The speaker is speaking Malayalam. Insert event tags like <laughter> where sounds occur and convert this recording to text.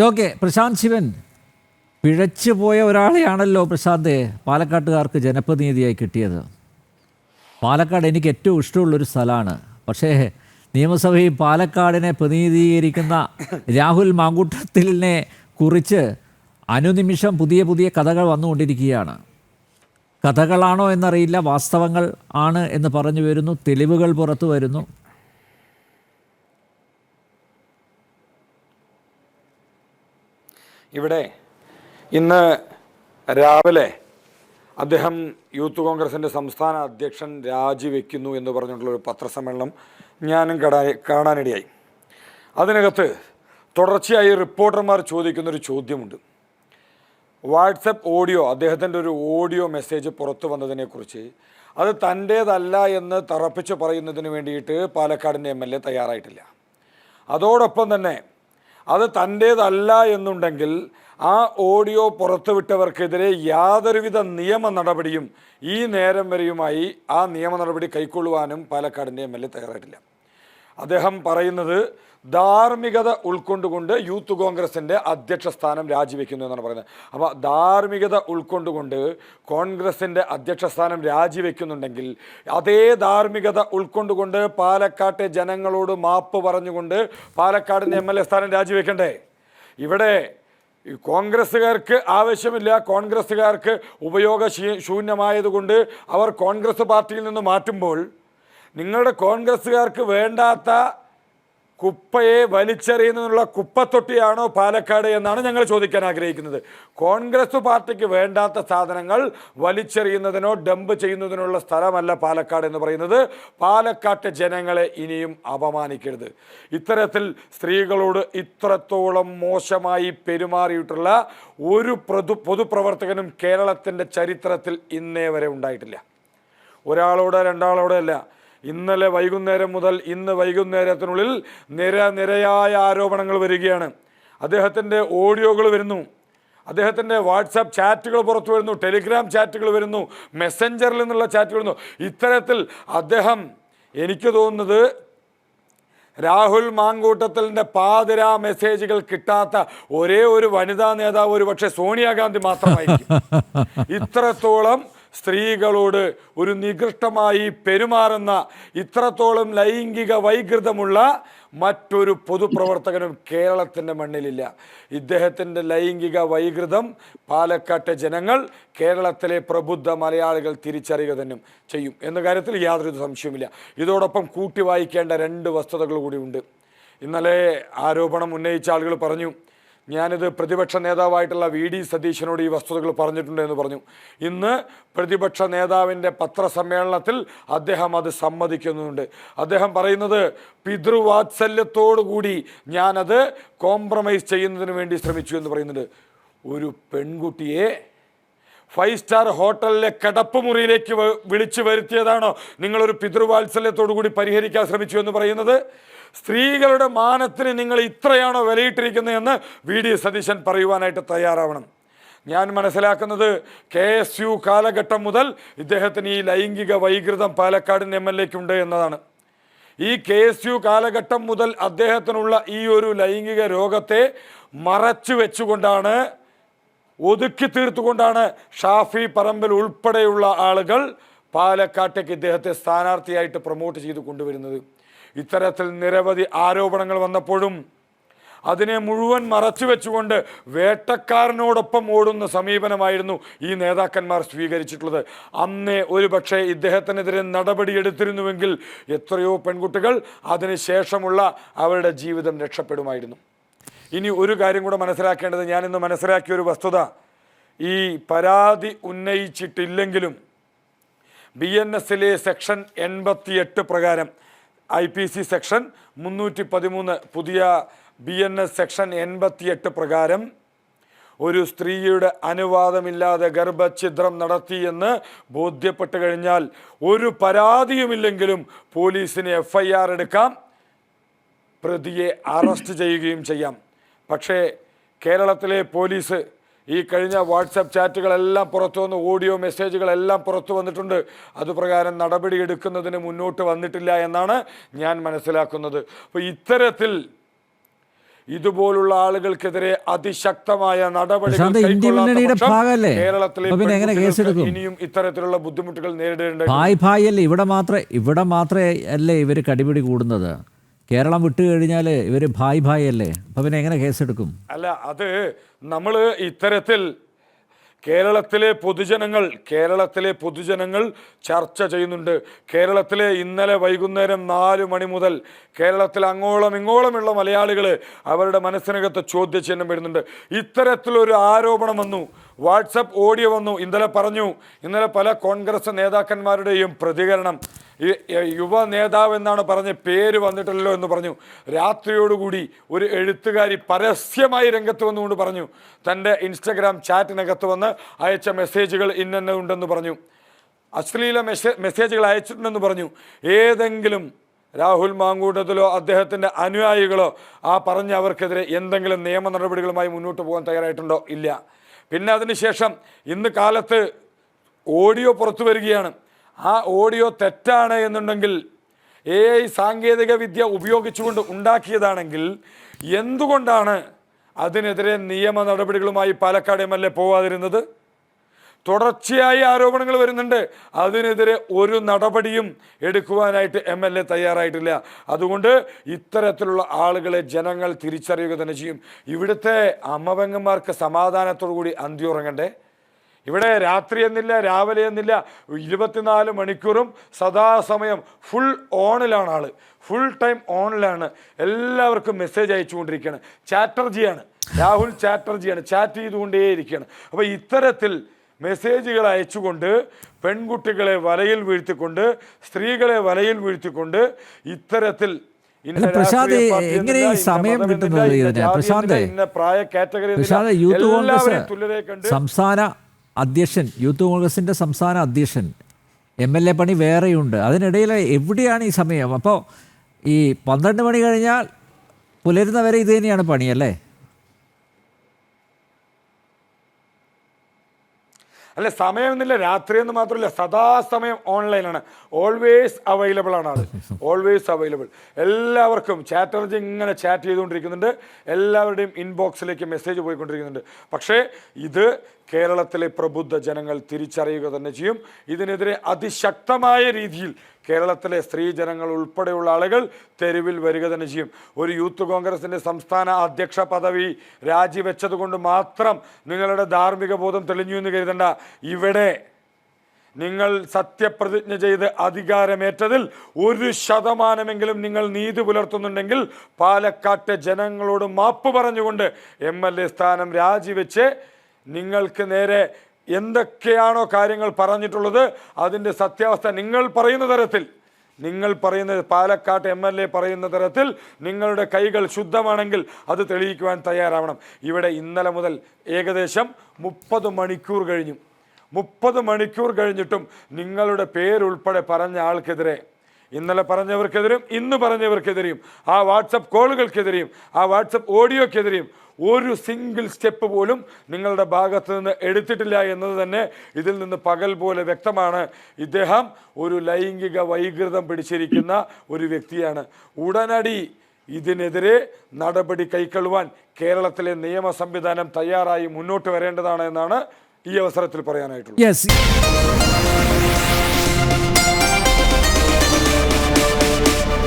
ഓക്കെ പ്രശാന്ത് ശിവൻ പിഴച്ചു പോയ ഒരാളെയാണല്ലോ പ്രശാന്ത് പാലക്കാട്ടുകാർക്ക് ജനപ്രതിനിധിയായി കിട്ടിയത്. പാലക്കാട് എനിക്ക് ഏറ്റവും ഇഷ്ടമുള്ളൊരു സ്ഥലമാണ്. പക്ഷേ നിയമസഭയിൽ പാലക്കാടിനെ പ്രതിനിധീകരിക്കുന്ന രാഹുൽ മാങ്കൂട്ടത്തിലിനെ കുറിച്ച് അനുനിമിഷം പുതിയ പുതിയ കഥകൾ വന്നുകൊണ്ടിരിക്കുകയാണ്. കഥകളാണോ എന്നറിയില്ല വാസ്തവങ്ങൾ ആണ് എന്ന് പറഞ്ഞു വരുന്നു തെളിവുകൾ പുറത്തു വരുന്നു. ഇവിടെ ഇന്ന് രാവിലെ അദ്ദേഹം യൂത്ത് കോൺഗ്രസിന്റെ സംസ്ഥാന അധ്യക്ഷൻ രാജിവെക്കുന്നു എന്ന് പറഞ്ഞിട്ടുള്ള ഒരു പത്രസമ്മേളനം ഞാനും കടാ കാണാനിടയായി. അതിനകത്ത് തുടർച്ചയായി റിപ്പോർട്ടർമാർ ചോദിക്കുന്നൊരു ചോദ്യമുണ്ട്. വാട്സപ്പ് ഓഡിയോ അദ്ദേഹത്തിന്റെ ഒരു ഓഡിയോ മെസ്സേജ് പുറത്തു വന്നതിനെക്കുറിച്ച് അത് തന്റേതല്ല എന്ന് തറപ്പിച്ച് പറയുന്നതിന് വേണ്ടിയിട്ട് പാലക്കാടിന്റെ എം എൽ എ തയ്യാറായിട്ടില്ല. അതോടൊപ്പം തന്നെ അത് തന്റേതല്ല എന്നുണ്ടെങ്കിൽ ആ ഓഡിയോ പുറത്തുവിട്ടവർക്കെതിരെ യാതൊരുവിധ നിയമ നടപടിയും ഈ നേരം വരെയുമായി ആ നിയമ നടപടി കൈക്കൊള്ളുവാനും പാലക്കാടിന്റെ എം എൽ എ തയ്യാറായിട്ടില്ല. അദ്ദേഹം പറയുന്നത് ധാർമ്മികത ഉൾക്കൊണ്ടുകൊണ്ട് യൂത്ത് കോൺഗ്രസിന്റെ അധ്യക്ഷ സ്ഥാനം രാജിവെക്കുന്നു എന്നാണ് പറയുന്നത്. അപ്പോൾ ധാർമ്മികത ഉൾക്കൊണ്ടുകൊണ്ട് കോൺഗ്രസിന്റെ അധ്യക്ഷ സ്ഥാനം രാജിവെക്കുന്നുണ്ടെങ്കിൽ അതേ ധാർമ്മികത ഉൾക്കൊണ്ടുകൊണ്ട് പാലക്കാട്ടെ ജനങ്ങളോട് മാപ്പ് പറഞ്ഞുകൊണ്ട് പാലക്കാടിന്റെ എം എൽ എ സ്ഥാനം രാജിവെക്കണ്ടേ? ഇവിടെ കോൺഗ്രസ്സുകാർക്ക് ആവശ്യമില്ല. കോൺഗ്രസ്സുകാർക്ക് ഉപയോഗ ശൂന്യമായതുകൊണ്ട് അവർ കോൺഗ്രസ് പാർട്ടിയിൽ നിന്ന് മാറ്റുമ്പോൾ നിങ്ങളുടെ കോൺഗ്രസ്സുകാർക്ക് വേണ്ടാത്ത കുപ്പയെ വലിച്ചെറിയുന്നതിനുള്ള കുപ്പത്തൊട്ടിയാണോ പാലക്കാട് എന്നാണ് ഞങ്ങൾ ചോദിക്കാൻ ആഗ്രഹിക്കുന്നത്. കോൺഗ്രസ് പാർട്ടിക്ക് വേണ്ടാത്ത സാധനങ്ങൾ വലിച്ചെറിയുന്നതിനോ ഡംപ് ചെയ്യുന്നതിനുള്ള സ്ഥലമല്ല പാലക്കാട് എന്ന് പറയുന്നത്. പാലക്കാട്ട് ജനങ്ങളെ ഇനിയും അപമാനിക്കരുത്. ഇത്തരത്തിൽ സ്ത്രീകളോട് ഇത്രത്തോളം മോശമായി പെരുമാറിയിട്ടുള്ള ഒരു പൊതു പൊതുപ്രവർത്തകനും കേരളത്തിന്റെ ചരിത്രത്തിൽ ഇന്നേ വരെ ഉണ്ടായിട്ടില്ല. ഒരാളോടെ രണ്ടാളോടെ അല്ല ഇന്നലെ വൈകുന്നേരം മുതൽ ഇന്ന് വൈകുന്നേരത്തിനുള്ളിൽ നിര നിരയായ ആരോപണങ്ങൾ വരികയാണ്. അദ്ദേഹത്തിന്റെ ഓഡിയോകൾ വരുന്നു. അദ്ദേഹത്തിന്റെ വാട്സാപ്പ് ചാറ്റുകൾ പുറത്തു വരുന്നു. ടെലിഗ്രാം ചാറ്റുകൾ വരുന്നു. മെസ്സഞ്ചറിൽ നിന്നുള്ള ചാറ്റുകൾ വരുന്നു. ഇത്തരത്തിൽ അദ്ദേഹം എനിക്ക് തോന്നുന്നത് രാഹുൽ മാങ്കൂട്ടത്തലിന്റെ പാതിരാ മെസ്സേജുകൾ കിട്ടാത്ത ഒരേ ഒരു വനിതാ നേതാവ് ഒരു പക്ഷേ സോണിയാഗാന്ധി മാത്രമായിരിക്കും. <laughs> ഇത്രത്തോളം സ്ത്രീകളോട് ഒരു നികൃഷ്ടമായി പെരുമാറുന്ന ഇത്രത്തോളം ലൈംഗിക വൈകൃതമുള്ള മറ്റൊരു പൊതുപ്രവർത്തകനും കേരളത്തിന്റെ മണ്ണിലില്ല. ഇദ്ദേഹത്തിന്റെ ലൈംഗിക വൈകൃതം പാലക്കാട്ടെ ജനങ്ങൾ കേരളത്തിലെ പ്രബുദ്ധ മലയാളികൾ തിരിച്ചറിയുക തന്നെ ചെയ്യും. എന്ന കാര്യത്തിൽ യാതൊരു സംശയവുമില്ല. ഇതോടൊപ്പം കൂട്ടി വായിക്കേണ്ട രണ്ട് വസ്തുതകൾ കൂടി ഉണ്ട്. ഇന്നലെ ആരോപണം ഉന്നയിച്ച ആളുകൾ പറഞ്ഞു ഞാനിത് പ്രതിപക്ഷ നേതാവായിട്ടുള്ള വി ഡി സതീശനോട് ഈ വസ്തുതകൾ പറഞ്ഞിട്ടുണ്ട് എന്ന് പറഞ്ഞു. ഇന്ന് പ്രതിപക്ഷ നേതാവിന്റെ പത്രസമ്മേളനത്തിൽ അദ്ദേഹം അത് സമ്മതിക്കുന്നുണ്ട്. അദ്ദേഹം പറയുന്നത് പിതൃവാത്സല്യത്തോടുകൂടി ഞാനത് കോംപ്രമൈസ് ചെയ്യുന്നതിന് വേണ്ടി ശ്രമിച്ചു എന്ന് പറയുന്നുണ്ട്. ഒരു പെൺകുട്ടിയെ ഫൈവ് സ്റ്റാർ ഹോട്ടലിലെ കിടപ്പ് മുറിയിലേക്ക് വിളിച്ചു വരുത്തിയതാണോ? നിങ്ങളൊരു പിതൃവാത്സല്യത്തോടു കൂടി പരിഹരിക്കാൻ ശ്രമിച്ചു എന്ന് പറയുന്നത്? സ്ത്രീകളുടെ മാനത്തിന് നിങ്ങൾ ഇത്രയാണോ വിലയിട്ടിരിക്കുന്നതെന്ന് വി ഡി സതീശൻ പറയുവാനായിട്ട് തയ്യാറാവണം. ഞാൻ മനസ്സിലാക്കുന്നത് കെ എസ് യു കാലഘട്ടം മുതൽ ഇദ്ദേഹത്തിന് ഈ ലൈംഗിക വൈകൃതം പാലക്കാടിന്റെ എം എൽ എക്കുണ്ട് എന്നതാണ്. ഈ കെ എസ് യു കാലഘട്ടം മുതൽ അദ്ദേഹത്തിനുള്ള ഈ ഒരു ലൈംഗിക രോഗത്തെ മറച്ചു വെച്ചുകൊണ്ടാണ് ഒതുക്കി തീർത്തുകൊണ്ടാണ് ഷാഫി പറമ്പിൽ ഉൾപ്പെടെയുള്ള ആളുകൾ പാലക്കാട്ടേക്ക് ഇദ്ദേഹത്തെ സ്ഥാനാർത്ഥിയായിട്ട് പ്രൊമോട്ട് ചെയ്ത് കൊണ്ടുവരുന്നത്. ഇത്തരത്തിൽ നിരവധി ആരോപണങ്ങൾ വന്നപ്പോഴും അതിനെ മുഴുവൻ മറച്ചു വെച്ചുകൊണ്ട് വേട്ടക്കാരനോടൊപ്പം ഓടുന്ന സമീപനമായിരുന്നു ഈ നേതാക്കന്മാർ സ്വീകരിച്ചിട്ടുള്ളത്. അന്നേ ഒരുപക്ഷെ ഇദ്ദേഹത്തിനെതിരെ നടപടിയെടുത്തിരുന്നുവെങ്കിൽ എത്രയോ പെൺകുട്ടികൾ അതിനുശേഷമുള്ള അവരുടെ ജീവിതം രക്ഷപ്പെടുമായിരുന്നു. ഇനി ഒരു കാര്യം കൂടെ മനസ്സിലാക്കേണ്ടത് ഞാനിന്ന് മനസ്സിലാക്കിയ ഒരു വസ്തുത. ഈ പരാതി ഉന്നയിച്ചിട്ടില്ലെങ്കിലും ബി എൻ എസിലെ സെക്ഷൻ എൺപത്തിയെട്ട് പ്രകാരം ഐ പി സി സെക്ഷൻ മുന്നൂറ്റി പതിമൂന്ന് പുതിയ ബി എൻ എസ് സെക്ഷൻ എൺപത്തിയെട്ട് പ്രകാരം ഒരു സ്ത്രീയുടെ അനുവാദമില്ലാതെ ഗർഭഛിദ്രം നടത്തിയെന്ന് ബോധ്യപ്പെട്ട് കഴിഞ്ഞാൽ ഒരു പരാതിയുമില്ലെങ്കിലും പോലീസിന് എഫ് ഐ ആർ എടുക്കാം പ്രതിയെ അറസ്റ്റ് ചെയ്യുകയും ചെയ്യാം. പക്ഷേ കേരളത്തിലെ പോലീസ് ഈ കഴിഞ്ഞ വാട്സപ്പ് ചാറ്റുകളെല്ലാം പുറത്തു വന്ന് ഓഡിയോ മെസ്സേജുകളെല്ലാം പുറത്തു വന്നിട്ടുണ്ട്. അതുപ്രകാരം നടപടി എടുക്കുന്നതിന് മുന്നോട്ട് വന്നിട്ടില്ല എന്നാണ് ഞാൻ മനസ്സിലാക്കുന്നത്. അപ്പോൾ ഇത്തരത്തിൽ ഇതുപോലുള്ള ആളുകൾക്കെതിരെ അതിശക്തമായ നടപടികൾ? കേരളത്തിലെ? ഇനിയും ഇത്തരത്തിലുള്ള ബുദ്ധിമുട്ടുകൾ നേരിടേണ്ടത് ഇവിടെ മാത്രമേ ഇവിടെ മാത്രമേ അല്ലേ ഇവർ കടിപിടി കൂടുന്നത്? കേരളം വിട്ടു കഴിഞ്ഞാൽ ഇവർ ഭായ് ഭായ് അല്ലേ? അപ്പം പിന്നെ എങ്ങനെ കേസെടുക്കും? അല്ല അത് നമ്മൾ ഇത്തരത്തിൽ കേരളത്തിലെ പൊതുജനങ്ങൾ കേരളത്തിലെ പൊതുജനങ്ങൾ ചർച്ച ചെയ്യുന്നുണ്ട്. കേരളത്തിലെ ഇന്നലെ വൈകുന്നേരം നാല് മണി മുതൽ കേരളത്തിൽ അങ്ങോളം ഇങ്ങോളമുള്ള മലയാളികൾ അവരുടെ മനസ്സിനകത്ത് ചോദ്യചിഹ്നം വരുന്നുണ്ട്. ഇത്തരത്തിലൊരു ആരോപണം വന്നു. വാട്സപ്പ് ഓഡിയോ വന്നു. ഇന്നലെ പറഞ്ഞു ഇന്നലെ പല കോൺഗ്രസ് നേതാക്കന്മാരുടെയും പ്രതികരണം. യുവ നേതാവ് എന്നാണ് പറഞ്ഞ പേര് വന്നിട്ടില്ലല്ലോ എന്ന് പറഞ്ഞു. രാത്രിയോടുകൂടി ഒരു എഴുത്തുകാരി പരസ്യമായി രംഗത്ത് വന്നുകൊണ്ട് പറഞ്ഞു. തന്റെ ഇൻസ്റ്റഗ്രാം ചാറ്റിനകത്ത് വന്ന് അയച്ച മെസ്സേജുകൾ ഇന്നെന്നെ ഉണ്ടെന്ന് പറഞ്ഞു. അശ്ലീല മെസ്സേ മെസ്സേജുകൾ അയച്ചിട്ടുണ്ടെന്ന് പറഞ്ഞു. ഏതെങ്കിലും രാഹുൽ മാങ്കൂട്ടത്തിലോ അദ്ദേഹത്തിന്റെ അനുയായികളോ ആ പറഞ്ഞ അവർക്കെതിരെ എന്തെങ്കിലും നിയമ നടപടികളുമായി മുന്നോട്ട് പോകാൻ തയ്യാറായിട്ടുണ്ടോ? ഇല്ല. പിന്നെ അതിനുശേഷം ഇന്ന് കാലത്ത് ഓഡിയോ പുറത്തു വരികയാണ്. ആ ഓഡിയോ തെറ്റാണ് എന്നുണ്ടെങ്കിൽ എ ഐ സാങ്കേതിക വിദ്യ ഉപയോഗിച്ചുകൊണ്ട് ഉണ്ടാക്കിയതാണെങ്കിൽ എന്തുകൊണ്ടാണ് അതിനെതിരെ നിയമ നടപടികളുമായി പാലക്കാട് എം എൽ എ പോവാതിരുന്നത്? തുടർച്ചയായി ആരോപണങ്ങൾ വരുന്നുണ്ട്. അതിനെതിരെ ഒരു നടപടിയും എടുക്കുവാനായിട്ട് എം എൽ എ തയ്യാറായിട്ടില്ല. അതുകൊണ്ട് ഇത്തരത്തിലുള്ള ആളുകളെ ജനങ്ങൾ തിരിച്ചറിയുക തന്നെ ചെയ്യും. ഇവിടുത്തെ അമ്മവെങ്ങന്മാർക്ക് സമാധാനത്തോടു കൂടി അന്തിയുറങ്ങണ്ടേ ഇവിടെ രാത്രി എന്നില്ല രാവിലെ എന്നില്ല ഇരുപത്തിനാല് മണിക്കൂറും സദാസമയം ഫുൾ ഓണിലാണ് ആൾ. ഫുൾ ടൈം ഓണിലാണ് എല്ലാവർക്കും മെസ്സേജ് അയച്ചുകൊണ്ടിരിക്കുകയാണ് ചാറ്റർജിയാണ്. രാഹുൽ ചാറ്റർജിയാണ്. ചാറ്റ് ചെയ്തുകൊണ്ടേയിരിക്കുകയാണ്. അപ്പോൾ ഇത്തരത്തിൽ മെസ്സേജുകൾ അയച്ചുകൊണ്ട് പെൺകുട്ടികളെ വലയിൽ വീഴ്ത്തിക്കൊണ്ട് സ്ത്രീകളെ വലയിൽ വീഴ്ത്തിക്കൊണ്ട് ഇത്തരത്തിൽ പ്രശാന്ത്, എങ്ങനെ ഈ സമയം കിട്ടുന്നത് ഇതിന്? പ്രശാന്ത്, യൂത്ത് കോൺഗ്രസ് സംസ്ഥാന അധ്യക്ഷൻ യൂത്ത് കോൺഗ്രസിന്റെ സംസ്ഥാന അധ്യക്ഷൻ എം എൽ എ പണി വേറെയുണ്ട്. അതിനിടയിൽ എവിടെയാണ് ഈ സമയം? അപ്പോൾ ഈ പന്ത്രണ്ട് മണി കഴിഞ്ഞാൽ പുലരുന്നവരെ ഇത് തന്നെയാണ് പണി അല്ലേ സമയമെന്നില്ല. രാത്രി എന്ന് മാത്രമല്ല സദാസമയം ഓൺലൈനാണ്. ഓൾവേസ് അവൈലബിൾ ആണ് അത്. <laughs> ഓൾവേസ് അവൈലബിൾ എല്ലാവർക്കും ചാറ്റർജി ഇങ്ങനെ ചാറ്റ് ചെയ്തുകൊണ്ടിരിക്കുന്നുണ്ട്. എല്ലാവരുടെയും ഇൻബോക്സിലേക്ക് മെസ്സേജ് പോയിക്കൊണ്ടിരിക്കുന്നുണ്ട്. പക്ഷേ ഇത് കേരളത്തിലെ പ്രബുദ്ധ ജനങ്ങൾ തിരിച്ചറിയുക തന്നെ ചെയ്യും. ഇതിനെതിരെ അതിശക്തമായ രീതിയിൽ കേരളത്തിലെ സ്ത്രീജനങ്ങൾ ഉൾപ്പെടെയുള്ള ആളുകൾ തെരുവിൽ വരിക തന്നെ ചെയ്യും. ഒരു യൂത്ത് കോൺഗ്രസിന്റെ സംസ്ഥാന അധ്യക്ഷ പദവി രാജിവെച്ചത് കൊണ്ട് മാത്രം നിങ്ങളുടെ ധാർമ്മിക ബോധം തെളിഞ്ഞു എന്ന് കരുതണ്ട. ഇവിടെ നിങ്ങൾ സത്യപ്രതിജ്ഞ ചെയ്ത് അധികാരമേറ്റതിൽ ഒരു ശതമാനമെങ്കിലും നിങ്ങൾ നീതി പുലർത്തുന്നുണ്ടെങ്കിൽ പാലക്കാട്ടെ ജനങ്ങളോട് മാപ്പ് പറഞ്ഞുകൊണ്ട് എം എൽ എ സ്ഥാനം രാജിവെച്ച് നിങ്ങൾക്ക് നേരെ എന്തൊക്കെയാണോ കാര്യങ്ങൾ പറഞ്ഞിട്ടുള്ളത് അതിന്റെ സത്യാവസ്ഥ നിങ്ങൾ പറയുന്ന തരത്തിൽ നിങ്ങൾ പറയുന്ന പാലക്കാട്ട് എം എൽ എ പറയുന്ന തരത്തിൽ നിങ്ങളുടെ കൈകൾ ശുദ്ധമാണെങ്കിൽ അത് തെളിയിക്കുവാൻ തയ്യാറാവണം. ഇവിടെ ഇന്നലെ മുതൽ ഏകദേശം മുപ്പത് മണിക്കൂർ കഴിഞ്ഞു. മുപ്പത് മണിക്കൂർ കഴിഞ്ഞിട്ടും നിങ്ങളുടെ പേരുൾപ്പെടെ പറഞ്ഞ ആൾക്കെതിരെ ഇന്നലെ പറഞ്ഞവർക്കെതിരെയും ഇന്ന് പറഞ്ഞവർക്കെതിരെയും ആ വാട്സപ്പ് കോളുകൾക്കെതിരെയും ആ വാട്സപ്പ് ഓഡിയോക്കെതിരെയും ഒരു സിംഗിൾ സ്റ്റെപ്പ് പോലും നിങ്ങളുടെ ഭാഗത്ത് നിന്ന് എടുത്തിട്ടില്ല എന്നത് തന്നെ ഇതിൽ നിന്ന് പകൽ പോലെ വ്യക്തമാണ്. ഇദ്ദേഹം ഒരു ലൈംഗിക വൈകൃതം പിടിച്ചിരിക്കുന്ന ഒരു വ്യക്തിയാണ്. ഉടനടി ഇതിനെതിരെ നടപടി കൈക്കൊള്ളുവാൻ കേരളത്തിലെ നിയമ സംവിധാനം തയ്യാറായി മുന്നോട്ട് വരേണ്ടതാണ് എന്നാണ് ഈ അവസരത്തിൽ പറയാനായിട്ടുള്ളത്.